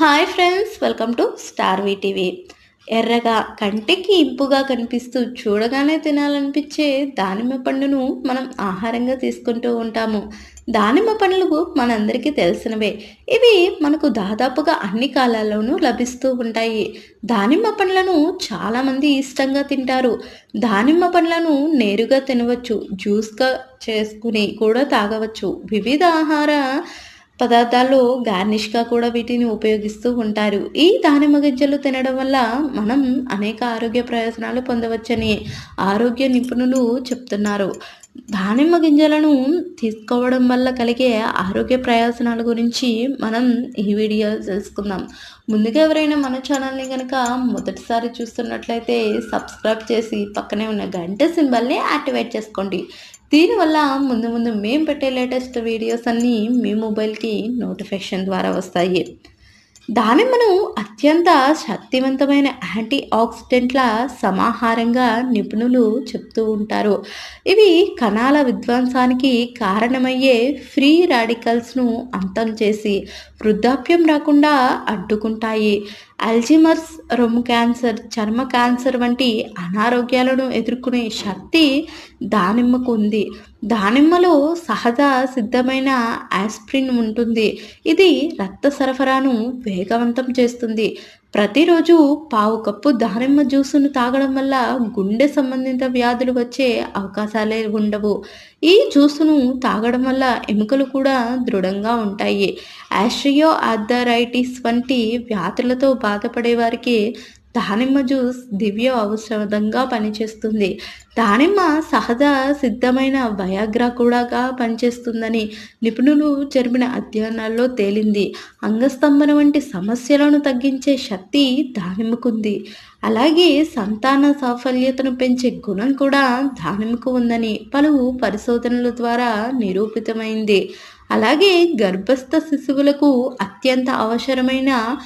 Hi friends welcome to Star TV. ఎర్రగా కంటికి ఇంపుగా కనిపిస్తూ చూడగానే తినాలనిపించే దానిమ్మ పండును మనం ఆహారంగా తీసుకుంటూ ఉంటాము. దానిమ్మ పండ్లు మనందరికీ తెలిసినవే. ఇవి మనకు దాదాపుగా అన్ని కాలాల్లోనూ లభిస్తూ ఉంటాయి. దానిమ్మ పండ్లను చాలామంది ఇష్టంగా తింటారు. దానిమ్మ పండ్లను నేరుగా తినవచ్చు జ్యూస్గా చేసుకుని కూడా తాగవచ్చు. వివిధ ఆహార పదార్థాల్లో గార్నిష్గా కూడా వీటిని ఉపయోగిస్తూ ఉంటారు. ఈ దానిమ్మ గింజలు తినడం వల్ల మనం అనేక ఆరోగ్య ప్రయోజనాలు పొందవచ్చని ఆరోగ్య నిపుణులు చెప్తున్నారు. దానిమ్మ గింజలను తీసుకోవడం వల్ల కలిగే ఆరోగ్య ప్రయోజనాల గురించి మనం ఈ వీడియో తెలుసుకుందాం. ముందుగా ఎవరైనా మన ఛానల్ని కనుక మొదటిసారి చూస్తున్నట్లయితే సబ్స్క్రైబ్ చేసి పక్కనే ఉన్న గంట సింబల్ని యాక్టివేట్ చేసుకోండి. దీనివల్ల ముందు ముందు మేము పెట్టే లేటెస్ట్ వీడియోస్ అన్నీ మీ మొబైల్కి నోటిఫికేషన్ ద్వారా వస్తాయి. దానిమ్మను అత్యంత శక్తివంతమైన యాంటీ ఆక్సిడెంట్ల సమాహారంగా నిపుణులు చెప్తూ ఉంటారు. ఇవి కణాల విధ్వంసానికి కారణమయ్యే ఫ్రీ రాడికల్స్ను అంతం చేసి వృద్ధాప్యం రాకుండా అడ్డుకుంటాయి. అల్జిమర్స్ రొమ్ము క్యాన్సర్ చర్మ క్యాన్సర్ వంటి అనారోగ్యాలను ఎదుర్కొనే శక్తి దానిమ్మకు ఉంది. దానిమ్మలో సహజ సిద్ధమైన ఆస్ప్రిన్ ఉంటుంది. ఇది రక్త సరఫరాను వేగవంతం చేస్తుంది. ప్రతిరోజు పావు కప్పు దానిమ్మ జ్యూసును తాగడం వల్ల గుండె సంబంధిత వ్యాధులు వచ్చే అవకాశాలే ఉండవు. ఈ జ్యూసును తాగడం వల్ల ఎముకలు కూడా దృఢంగా ఉంటాయి. ఆస్ట్రియో ఆర్థరైటిస్ వంటి వ్యాధులతో బాధపడే వారికి దానిమ్మ జ్యూస్ దివ్య ఔషధంగా పనిచేస్తుంది. దానిమ్మ సహజ సిద్ధమైన వయాగ్రా కూడాగా పనిచేస్తుందని నిపుణులు జరిపిన అధ్యయనాల్లో తేలింది. అంగస్తంభన వంటి సమస్యలను తగ్గించే శక్తి దానిమ్మకుంది. అలాగే సంతాన సాఫల్యతను పెంచే గుణం కూడా దానిమ్మకు ఉందని పలు పరిశోధనల ద్వారా నిరూపితమైంది. అలాగే గర్భస్థ శిశువులకు అత్యంత అవసరమైన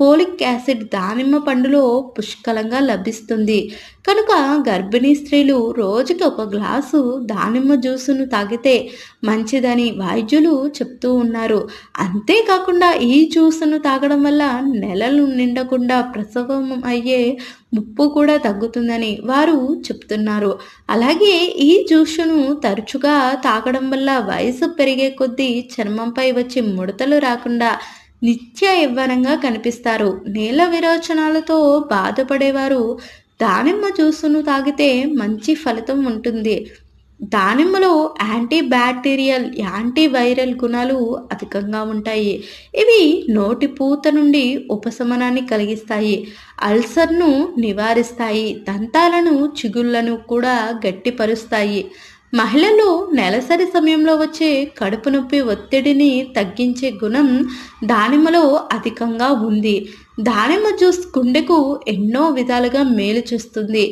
పోలిక్ యాసిడ్ దానిమ్మ పండులో పుష్కలంగా లభిస్తుంది. కనుక గర్భిణీ స్త్రీలు రోజుకి ఒక గ్లాసు దానిమ్మ జ్యూసును తాగితే మంచిదని వైద్యులు చెప్తూ ఉన్నారు. అంతేకాకుండా ఈ జ్యూసును తాగడం వల్ల నెలలు నిండకుండా ప్రసవం అయ్యే ముప్పు కూడా తగ్గుతుందని వారు చెప్తున్నారు. అలాగే ఈ జ్యూసును తరచుగా తాగడం వల్ల వయసు పెరిగే కొద్దీ చర్మంపై వచ్చే ముడతలు రాకుండా నిత్య యవ్వనంగా కనిపిస్తారు. నీల విరోచనాలతో బాధపడేవారు దానిమ్మ జ్యూసును తాగితే మంచి ఫలితం ఉంటుంది. దానిమ్మలో యాంటీ బ్యాక్టీరియల్ యాంటీ వైరల్ గుణాలు అధికంగా ఉంటాయి. ఇవి నోటి పూత నుండి ఉపశమనాన్ని కలిగిస్తాయి. అల్సర్ను నివారిస్తాయి. దంతాలను చిగుళ్ళను కూడా గట్టిపరుస్తాయి. మహిళలు నెలసరి సమయంలో వచ్చే కడుపు నొప్పి ఒత్తిడిని తగ్గించే గుణం దానిమ్మలో అధికంగా ఉంది. దానిమ్మ జ్యూస్ గుండెకు ఎన్నో విధాలుగా మేలు చేస్తుంది.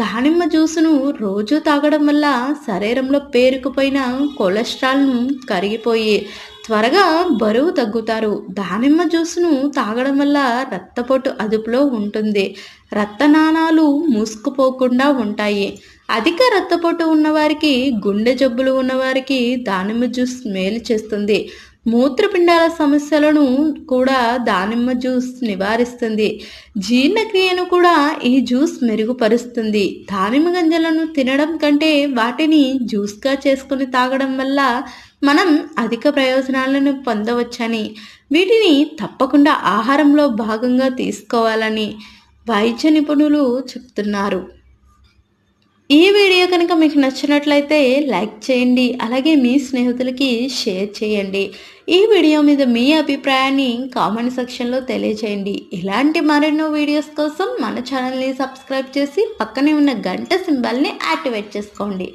దానిమ్మ జ్యూసును రోజు తాగడం వల్ల శరీరంలో పేరుకుపోయిన కొలెస్ట్రాల్ను కరిగిపోయి త్వరగా బరువు తగ్గుతారు. దానిమ్మ జ్యూస్ను తాగడం వల్ల రక్తపోటు అదుపులో ఉంటుంది. రక్తనాళాలు మూసుకుపోకుండా ఉంటాయి. అధిక రక్తపోటు ఉన్నవారికి గుండె జబ్బులు ఉన్నవారికి దానిమ్మ జ్యూస్ మేలు చేస్తుంది. మూత్రపిండాల సమస్యలను కూడా దానిమ్మ జ్యూస్ నివారిస్తుంది. జీర్ణక్రియను కూడా ఈ జ్యూస్ మెరుగుపరుస్తుంది. దానిమ్మ గంజలను తినడం కంటే వాటిని జ్యూస్గా చేసుకుని తాగడం వల్ల మనం అధిక ప్రయోజనాలను పొందవచ్చని వీటిని తప్పకుండా ఆహారంలో భాగంగా తీసుకోవాలని వైద్య నిపుణులు చెప్తున్నారు. ఈ వీడియో కనుక మీకు నచ్చినట్లయితే లైక్ చేయండి అలాగే మీ స్నేహితులకి షేర్ చేయండి. ఈ వీడియో మీద మీ అభిప్రాయాన్ని కామెంట్ సెక్షన్లో తెలియచేయండి ఇలాంటి మరెన్నో వీడియోస్ కోసం మన ఛానల్ని సబ్స్క్రైబ్ చేసి పక్కనే ఉన్న గంట సింబల్ని యాక్టివేట్ చేసుకోండి.